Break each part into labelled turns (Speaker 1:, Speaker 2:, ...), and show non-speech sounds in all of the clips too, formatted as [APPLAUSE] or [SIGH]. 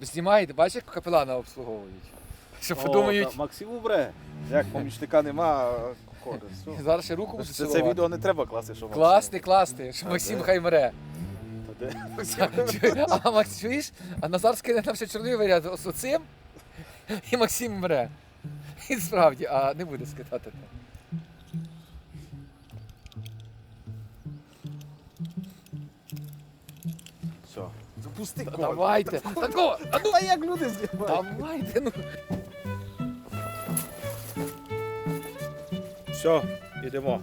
Speaker 1: Знімаєте, бачиш, як капелана обслуговують. Що
Speaker 2: О,
Speaker 1: подумають,
Speaker 2: та Максим убре. Як помічника нема, все.
Speaker 1: зараз ще руку
Speaker 2: Це, це
Speaker 1: цілувати.
Speaker 2: відео не треба класти, що Максим.
Speaker 1: Класти, класти, що Максим
Speaker 2: де?
Speaker 1: хай мре.
Speaker 2: Та де? [LAUGHS]
Speaker 1: А Макс, чуєш? А Назар скине нам ще чорний варіант з оцим, і Максим мре. І справді, а не буде скидати.
Speaker 2: Все. Запусти
Speaker 1: Та
Speaker 2: код.
Speaker 1: Давайте. Тако, а ну,
Speaker 2: Та як люди знімають?
Speaker 1: давайте, ну.
Speaker 2: Все, йдемо.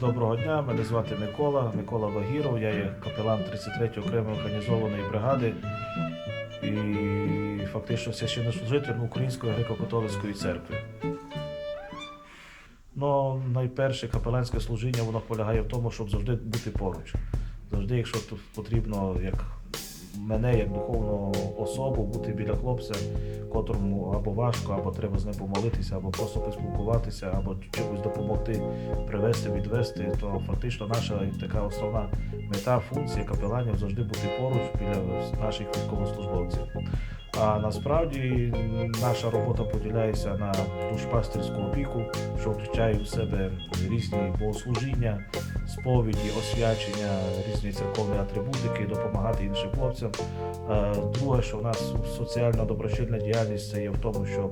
Speaker 3: Доброго дня, мене звати Микола, Микола Багіров, я є капелан 33-ї окремої організованої бригади і фактично священнослужитель Української греко-католицької церкви. Ну, найперше капеланське служіння воно полягає в тому, щоб завжди бути поруч. Завжди, якщо тут потрібно, як мене, як духовну особу, бути біля хлопця, котрому або важко, або треба з ним помолитися, або просто поспілкуватися, або чимось допомогти привезти, відвести, то фактично наша така основна мета, функція капеланів завжди бути поруч біля наших військовослужбовців. А насправді наша робота поділяється на душпастерську опіку, що включає в себе різні богослужіння, сповіді, освячення, різні церковні атрибутики, допомагати іншим хлопцям. Е, Друге, що в нас соціально-доброчинна діяльність це є в тому, що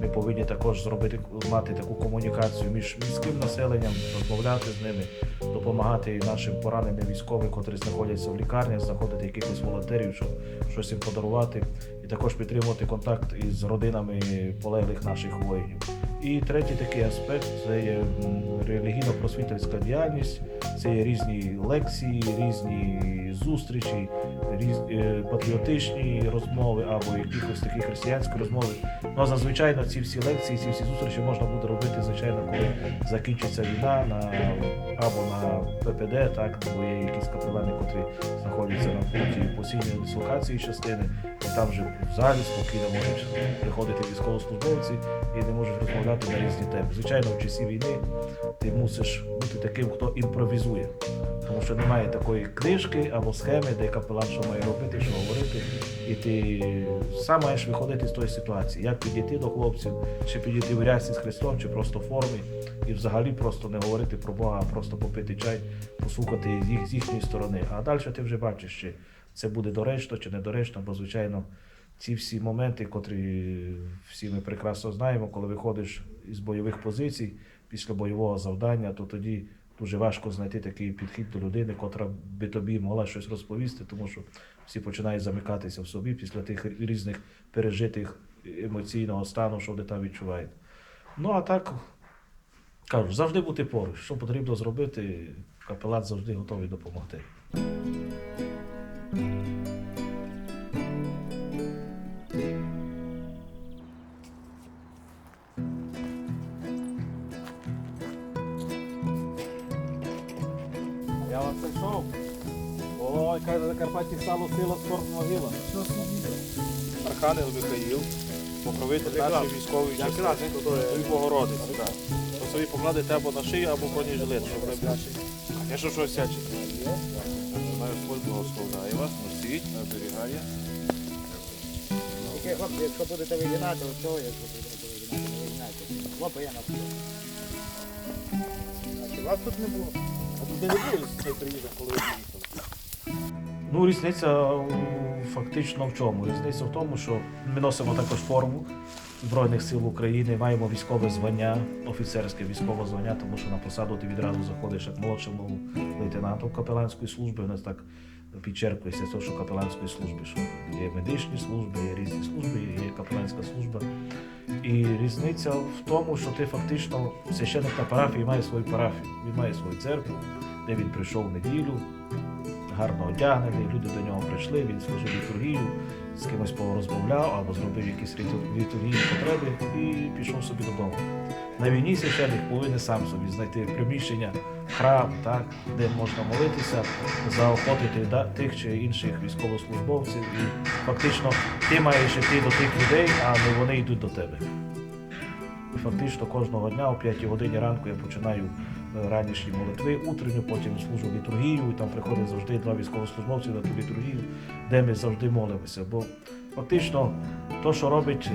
Speaker 3: ми повинні також зробити мати таку комунікацію між міським населенням, розмовляти з ними, допомагати нашим пораненим військовим, котрі знаходяться в лікарнях, знаходити якихось волонтерів, щоб щось їм подарувати, і також підтримувати контакт із родинами полеглих наших воїнів. І третій такий аспект це є релігійно-просвітницька діяльність, це є різні лекції, різні зустрічі, різ, е, патріотичні розмови або якихось такі християнські розмови. Ну а зазвичай ці всі лекції, ці всі зустрічі можна буде робити, звичайно, коли закінчиться війна на або на ППД, так бо є якісь капелани, котрі знаходяться на пункті постійної дислокації частини, і там вже в залі спокійно можуть приходити військовослужбовці і не можуть розмовляти на різні теми. Звичайно, в часі війни ти мусиш бути таким, хто імпровізує. Тому що немає такої книжки або схеми, де капелан що має робити, що говорити. І ти сам маєш виходити з тої ситуації, як підійти до хлопців, чи підійти в рясі з Христом, чи просто в формі, і взагалі просто не говорити про Бога, а просто попити чай, послухати їх з їхньої сторони. А далі ти вже бачиш, чи це буде доречно, чи недоречно, бо звичайно. Ці всі моменти, котрі всі ми прекрасно знаємо, коли виходиш із бойових позицій після бойового завдання, то тоді дуже важко знайти такий підхід до людини, котра би тобі могла щось розповісти, тому що всі починають замикатися в собі після тих різних пережитих емоційного стану, що вони там відчувають. Ну а так кажу, завжди бути поруч. Що потрібно зробити, капелан завжди готовий допомогти.
Speaker 2: Я вам прийшов. Ой, каже, на Закарпатті стало сила спорт могила. Архангел Михаїл, покровитель нашої військової частини, і Богородиці. То собі покладете або на шию, або бронежилет, щоб ви Звісно, що осячите. Знаю, Господь благословляє вас, носіть, оберігає.
Speaker 4: Тільки, хлопці, якщо будете вигинати, от цього, якщо будете вигинати, не вигинайте. Хлопа я на А вас тут не було?
Speaker 2: Не було, коли ви приїхали.
Speaker 3: Ну, різниця фактично в чому? Різниця в тому, що ми носимо також форму Збройних сил України, маємо військове звання, офіцерське військове звання, тому що на посаду ти відразу заходиш як молодшому лейтенантом капеланської служби. У нас так підчеркується, те, що капеланської служби, що є медичні служби, є різні служби, є капеланська служба. І різниця в тому, що ти фактично священник на парафії має свою парафію, він має свою церкву, де він прийшов в неділю, гарно одягнений, люди до нього прийшли, він служив літургію, з кимось порозмовляв або зробив якісь літу- літургійні потреби і пішов собі додому. На війні священник повинен сам собі знайти приміщення, храм, так, де можна молитися, заохотити да- тих чи інших військовослужбовців. І фактично ти маєш йти до тих людей, а не вони йдуть до тебе. І фактично кожного дня о 5 годині ранку я починаю ранішні молитви, утренню, потім служу літургію, і там приходять завжди два військовослужбовці на ту літургію, де ми завжди молимося. Бо фактично, то, що робиться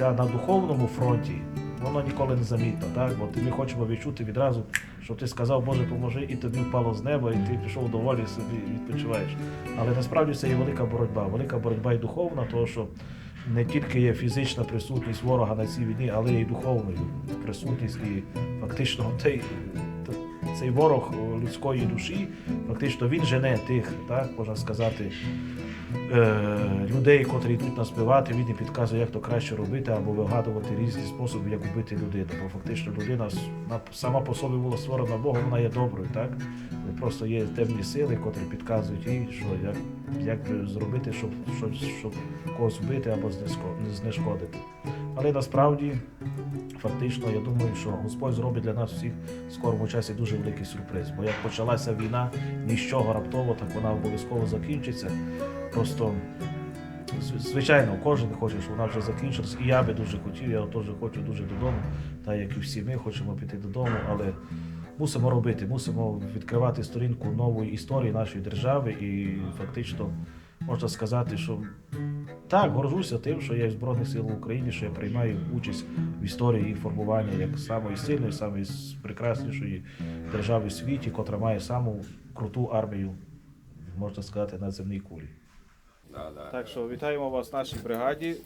Speaker 3: на духовному фронті, воно ніколи не замітно. Так? Бо ми хочемо відчути відразу, що ти сказав, Боже, поможи, і тобі впало з неба, і ти пішов доволі собі відпочиваєш. Але насправді це є велика боротьба. Велика боротьба і духовна, тому що не тільки є фізична присутність ворога на цій війні, але й духовна присутність. І фактично цей, цей ворог людської душі, фактично він жене тих, так можна сказати, е, людей, котрі йдуть нас вбивати, він і підказує, як то краще робити, або вигадувати різні способи, як вбити людину. Бо фактично людина сама по собі була створена Богом, вона є доброю, так? Просто є темні сили, котрі підказують їй, що як, як зробити, щоб, щоб, щоб когось вбити або знешкодити. Але насправді, фактично, я думаю, що Господь зробить для нас всіх в скорому часі дуже великий сюрприз. Бо як почалася війна, нічого раптово, так вона обов'язково закінчиться. Просто звичайно, кожен хоче, щоб вона вже закінчилась. І я би дуже хотів, я теж хочу дуже додому, так як і всі ми хочемо піти додому, але мусимо робити, мусимо відкривати сторінку нової історії нашої держави і фактично можна сказати, що так, горжуся тим, що я в Збройних сил України, що я приймаю участь в історії їх формування як самої сильної, самої прекраснішої держави в світі, котра має саму круту армію, можна сказати, на земній кулі.
Speaker 2: Так що вітаємо вас в нашій бригаді.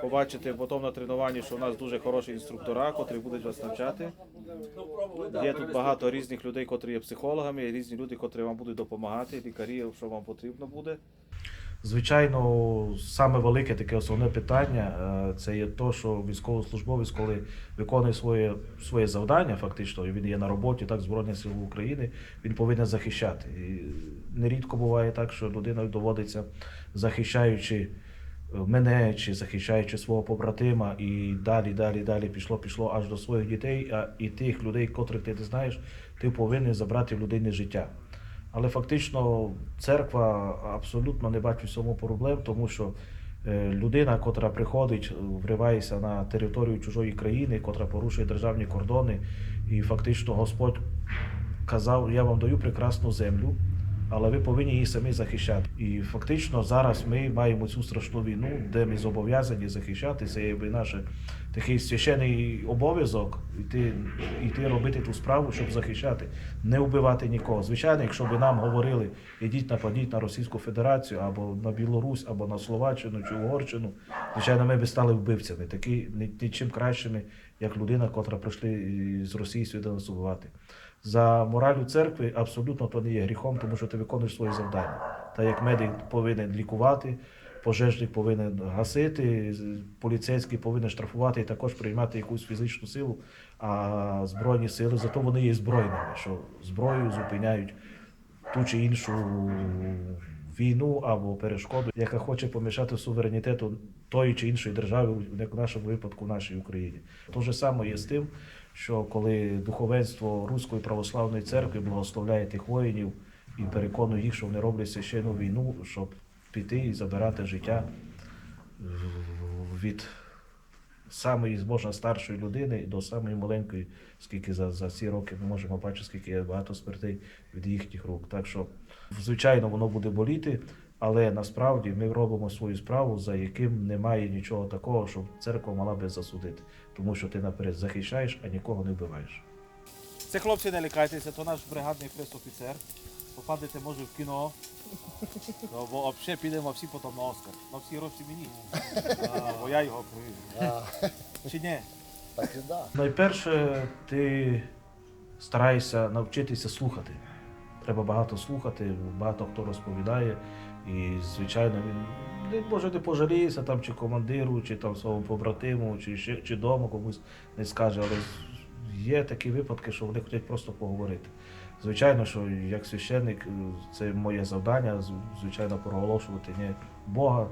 Speaker 2: Побачите потім на тренуванні, що у нас дуже хороші інструктора, котрі будуть вас навчати. Є тут багато різних людей, котрі є психологами, і різні люди, котрі вам будуть допомагати, лікарі, що вам потрібно буде.
Speaker 3: Звичайно, саме велике таке основне питання е, це є то, що військовослужбовець, коли виконує своє, своє завдання, фактично, і він є на роботі, так, Збройних сил України, він повинен захищати. І нерідко буває так, що людина доводиться, захищаючи е, мене чи захищаючи свого побратима, і далі, далі, далі пішло, пішло аж до своїх дітей, а і тих людей, котрих ти не знаєш, ти повинен забрати в людини життя. Але фактично церква абсолютно не бачить в цьому проблем, тому що е, людина, котра приходить, вривається на територію чужої країни, котра порушує державні кордони, і фактично Господь казав: Я вам даю прекрасну землю, але ви повинні її самі захищати. І фактично зараз ми маємо цю страшну війну, де ми зобов'язані захищати. Це якби наш такий священий обов'язок йти, йти робити ту справу, щоб захищати, не вбивати нікого. Звичайно, якщо б нам говорили, ідіть нападіть на Російську Федерацію або на Білорусь, або на Словаччину чи Угорщину, звичайно, ми б стали вбивцями, такі ні- нічим кращими, як людина, котра прийшли з Росії сюди нас убивати. За моралю церкви абсолютно то не є гріхом, тому що ти виконуєш свої завдання. Та як медик повинен лікувати, пожежник повинен гасити, поліцейський повинен штрафувати і також приймати якусь фізичну силу. А збройні сили зато вони є збройними, що зброєю зупиняють ту чи іншу війну або перешкоду, яка хоче помішати суверенітету тої чи іншої держави, як в нашому випадку в нашій Україні. То же саме є з тим, що коли духовенство Руської православної церкви благословляє тих воїнів і переконує їх, що вони роблять священну війну, щоб піти і забирати життя від самої можна старшої людини до самої маленької, скільки за, за ці роки ми можемо бачити, скільки є багато смертей від їхніх рук. Так що, звичайно, воно буде боліти, але насправді ми робимо свою справу, за яким немає нічого такого, щоб церква мала би засудити, тому що ти наперед захищаєш, а нікого не вбиваєш.
Speaker 2: Це хлопці, не лякайтеся, то наш бригадний прес-офіцер. Попадете, може, в кіно. Ну, бо взагалі підемо всі потім на Оскар. На всі гроші мені. А, Бо я його провів. Чи ні?
Speaker 4: Так і да.
Speaker 3: Найперше, ти стараєшся навчитися слухати. Треба багато слухати, багато хто розповідає. І, звичайно, він може не пожаліється там, чи командиру, чи там свого побратиму, чи, ще- чи дома комусь не скаже. Але є такі випадки, що вони хочуть просто поговорити. Звичайно, що як священник, е, це моє завдання, звичайно, проголошувати не Бога,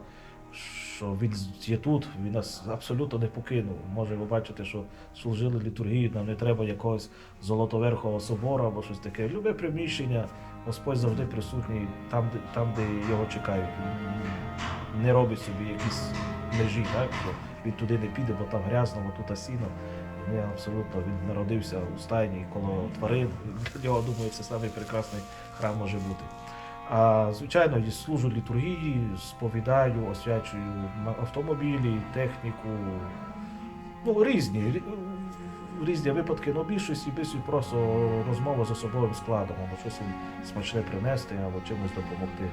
Speaker 3: що він є тут, він нас абсолютно не покинув. Може, ви бачите, що служили літургію, нам не треба якогось золотоверхового собору або щось таке. Любе приміщення, Господь завжди присутній там, де, там, де його чекають. Не робить собі якісь межі, так? що він туди не піде, бо там грязно, бо тут сіно. Ні, абсолютно, він народився у стайні коло тварин. Для нього, думаю, це самий прекрасний храм може бути. А звичайно, і служу літургії, сповідаю, освячую автомобілі, техніку. Ну, різні, різні випадки, але в більшості більшість просто розмова з особовим складом, або щось смачне принести, або чимось допомогти.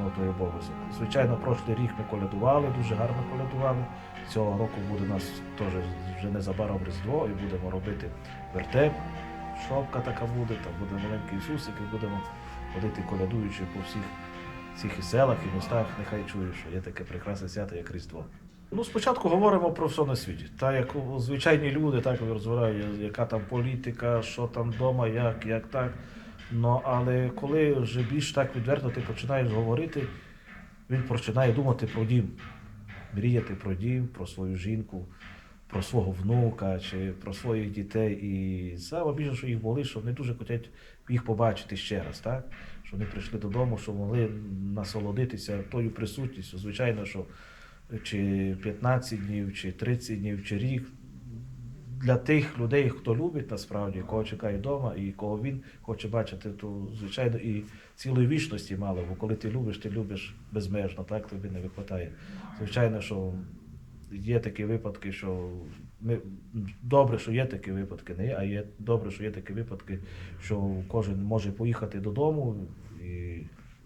Speaker 3: Ну, той обов'язок. Звичайно, прошлий рік ми колядували, дуже гарно колядували. Цього року буде у нас теж вже незабаром Різдво, і будемо робити вертеп. Шопка така буде, там буде маленький Ісусик, і будемо ходити колядуючи по всіх і селах і містах, нехай чують, що є таке прекрасне свято, як Різдво. Ну, спочатку говоримо про все на світі. Так як звичайні люди, так розбирають, яка там політика, що там вдома, як, як так. Ну, але коли вже більш так відверто ти починаєш говорити, він починає думати про дім, мріяти про дім, про свою жінку, про свого внука чи про своїх дітей. І саме більше, що їх болить, що вони дуже хочуть їх побачити ще раз, так? Що вони прийшли додому, що могли насолодитися тою присутністю. Звичайно, що чи 15 днів, чи 30 днів, чи рік. Для тих людей, хто любить насправді, кого чекає вдома і кого він хоче бачити, то звичайно і цілої вічності мало, бо коли ти любиш, ти любиш безмежно, так тобі не вистачає. Звичайно, що є такі випадки, що ми добре, що є такі випадки, не а є добре, що є такі випадки, що кожен може поїхати додому, і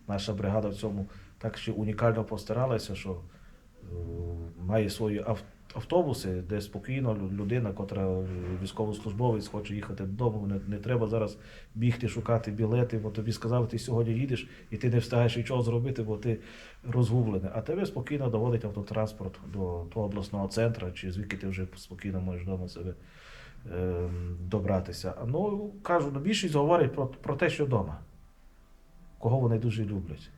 Speaker 3: наша бригада в цьому так ще унікально постаралася, що е, має свої ав- автобуси, де спокійно людина, котра військовослужбовець хоче їхати додому. Не, не треба зараз бігти, шукати білети, бо тобі сказали, ти сьогодні їдеш і ти не встигаєш нічого зробити, бо ти розгублений. А тебе спокійно доводить автотранспорт до того обласного центру, чи звідки ти вже спокійно можеш вдома себе е, добратися. Ну, кажу, ну, більшість говорить про, про те, що вдома, кого вони дуже люблять.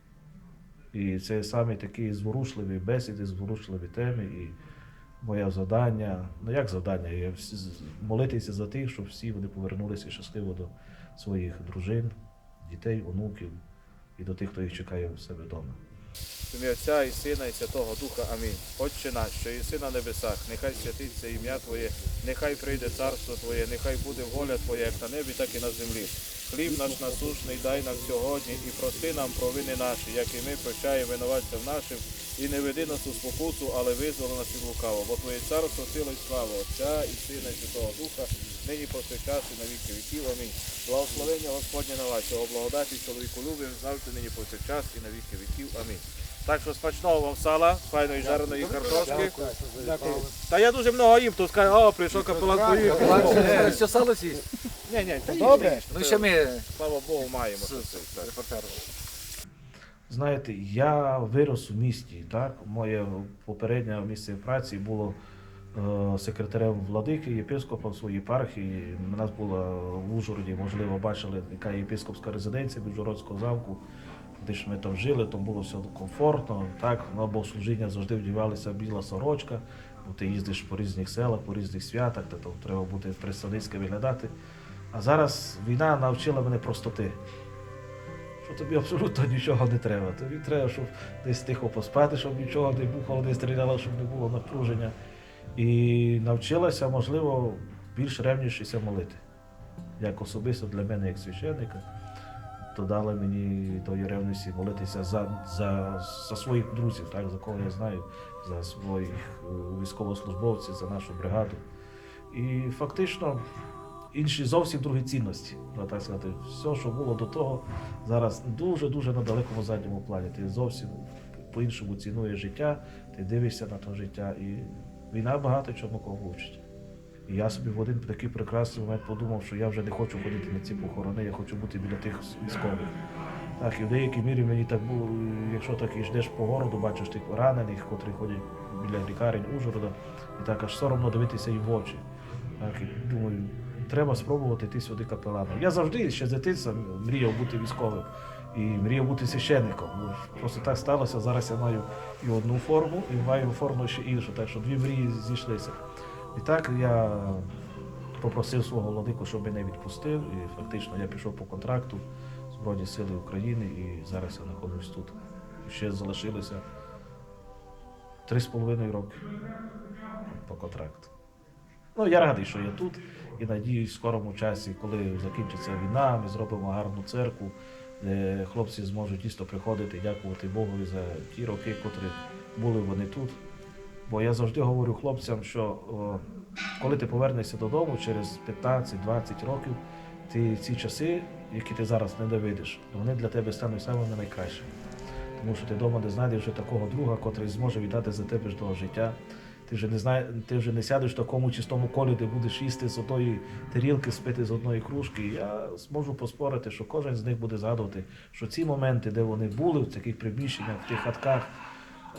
Speaker 3: І це саме такі зворушливі бесіди, зворушливі теми. І моє завдання, ну як завдання, всі- молитися за тих, щоб всі вони повернулися щасливо до своїх дружин, дітей, онуків і до тих, хто їх чекає у себе вдома.
Speaker 2: Ім'я Отця і Сина, і Святого Духа. Амінь. Отче наш, що єси на небесах, нехай святиться ім'я Твоє, нехай прийде царство Твоє, нехай буде воля Твоя, як на небі, так і на землі. Хліб наш насушний дай нам сьогодні і прости нам провини наші, як і ми прощаємо винуватцям нашим, і не веди нас у спокусу, але визволи нас від лукаво. Бо Твоє царство, сила і слава Отця і Сина, і Святого Духа, нині повсякчас і на віки віків. Амінь. Благословення Господнє на вас, цього благодаті, чоловіку любим, завжди нині повсякчас і на віки віків. Амінь. Так що смачного вам сала, файної жареної картошки. Та я дуже много їм, тут скажу, о, прийшов капелан поїхав.
Speaker 1: Що сало сість?
Speaker 2: Ні, ні, та
Speaker 4: Добре.
Speaker 1: Ну ще ми
Speaker 2: Слава Богу, маємо.
Speaker 1: репортером.
Speaker 3: Знаєте, я вирос у місті. Так? Моє попереднє місце праці було е, секретарем владики, єпископом своєї єпархії. У нас була в Ужгороді, можливо, бачили, яка єпископська резиденція Ужгородського замку. Де ж ми там жили, там було все комфортно. Так, на богослужіння завжди вдівалася біла сорочка, бо ти їздиш по різних селах, по різних святах, то там треба бути представницьки виглядати. А зараз війна навчила мене простоти що тобі абсолютно [LAUGHS] нічого не треба. Тобі треба, щоб десь тихо поспати, щоб нічого не бухало, не стріляло, щоб не було напруження. І навчилася, можливо, більш ревнішися молити. Як особисто для мене, як священника, то дали мені тої ревності молитися за, за, за своїх друзів, так, за кого я знаю, за своїх е, військовослужбовців, за нашу бригаду. І фактично інші зовсім другі цінності. Так сказати, все, що було до того, зараз дуже-дуже на далекому задньому плані. Ти зовсім по-іншому цінуєш життя, ти дивишся на те життя, і війна багато чому кого вчить. І я собі в один такий прекрасний момент подумав, що я вже не хочу ходити на ці похорони, я хочу бути біля тих військових. Так, і в деякій мірі мені так було, якщо так йдеш по городу, бачиш тих поранених, котрі ходять біля лікарень Ужгорода, і так аж соромно дивитися їм в очі. Так, і думаю, треба спробувати йти сюди капеланом. Я завжди ще з дитинства мріяв бути військовим і мріяв бути священником. Ну, Просто так сталося. Зараз я маю і одну форму, і маю форму ще іншу. Так що дві мрії зійшлися. І так я попросив свого владику, щоб мене відпустив. І фактично я пішов по контракту Збройні Сили України і зараз я знаходжусь тут. Ще залишилося три з половиною роки по контракту. Ну, я радий, що я тут і надіюсь, в скорому часі, коли закінчиться війна, ми зробимо гарну церкву, де хлопці зможуть дійсно приходити, дякувати Богові за ті роки, котрі були вони тут. Бо я завжди говорю хлопцям, що о, коли ти повернешся додому через 15-20 років, ти ці часи, які ти зараз не доведеш, вони для тебе стануть самими найкращими. Тому що ти вдома не знайдеш вже такого друга, котрий зможе віддати за тебе ж того життя. Ти вже не знає, ти вже не сядеш в такому чистому колі, де будеш їсти з одної тарілки, спити з одної кружки. Я зможу поспорити, що кожен з них буде згадувати, що ці моменти, де вони були в таких приміщеннях, в тих хатках,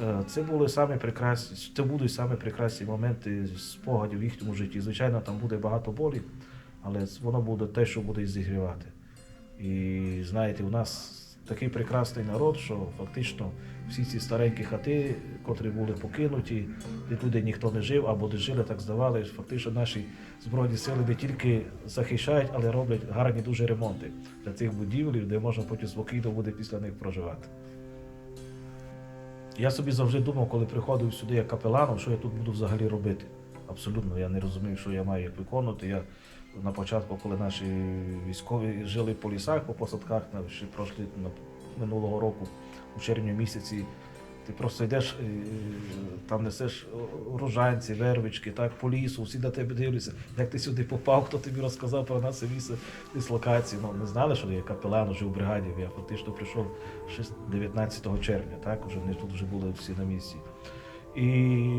Speaker 3: е, це були самі прекрасні, це будуть самі прекрасні моменти спогадів в їхньому житті. Звичайно, там буде багато болі, але воно буде те, що буде зігрівати. І знаєте, у нас такий прекрасний народ, що фактично всі ці старенькі хати, котрі були покинуті, де туди ніхто не жив або де жили, так здавали. Фактично наші збройні сили не тільки захищають, але роблять гарні дуже ремонти для цих будівель, де можна потім спокійно буде після них проживати. Я собі завжди думав, коли приходив сюди як капеланом, що я тут буду взагалі робити. Абсолютно, я не розумів, що я маю як виконувати. Я на початку, коли наші військові жили по лісах, по посадках, ще пройшли минулого року, у червні місяці, ти просто йдеш, е, там несеш рожанці, вервички, так, по лісу, всі на тебе дивляться, як ти сюди попав, хто тобі розказав про нас це місце дислокації. Ну, не знали, що я капелан жив в бригаді. Я фактично прийшов 19 червня, так, вже вони тут вже були всі на місці. І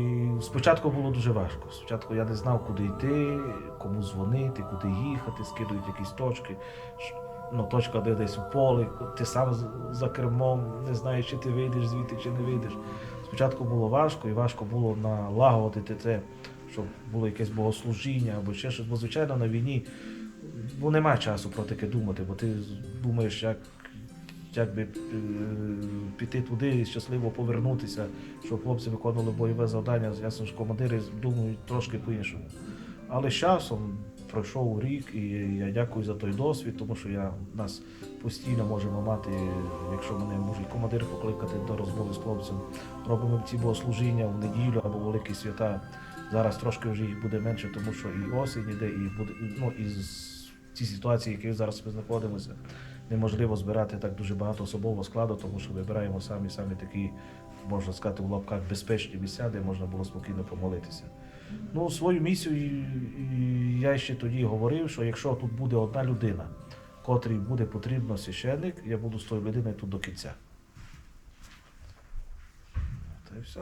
Speaker 3: спочатку було дуже важко. Спочатку я не знав, куди йти, кому дзвонити, куди їхати, скидують якісь точки. Ну, точка, де десь в полі, ти сам за кермом, не знаєш, чи ти вийдеш звідти, чи не вийдеш. Спочатку було важко, і важко було налагодити це, щоб було якесь богослужіння або ще щось. Бо, звичайно, на війні ну, немає часу про таке думати, бо ти думаєш, як, як би е, піти туди і щасливо повернутися, щоб хлопці виконували бойове завдання. Ясно ж, командири думають трошки по-іншому. Але з часом пройшов рік, і я дякую за той досвід, тому що я нас постійно можемо мати, якщо мене можуть командир покликати до розмови з хлопцем, робимо ці богослужіння в неділю або великі свята. Зараз трошки вже їх буде менше, тому що і осінь іде, і буде ну і ці ситуації, в яких зараз ми знаходимося, неможливо збирати так дуже багато особового складу, тому що вибираємо самі самі такі, можна сказати, в лапках безпечні місця, де можна було спокійно помолитися. Ну, свою місію я ще тоді говорив, що якщо тут буде одна людина, котрій буде потрібно священник, я буду з тою людиною тут до кінця. Та й все.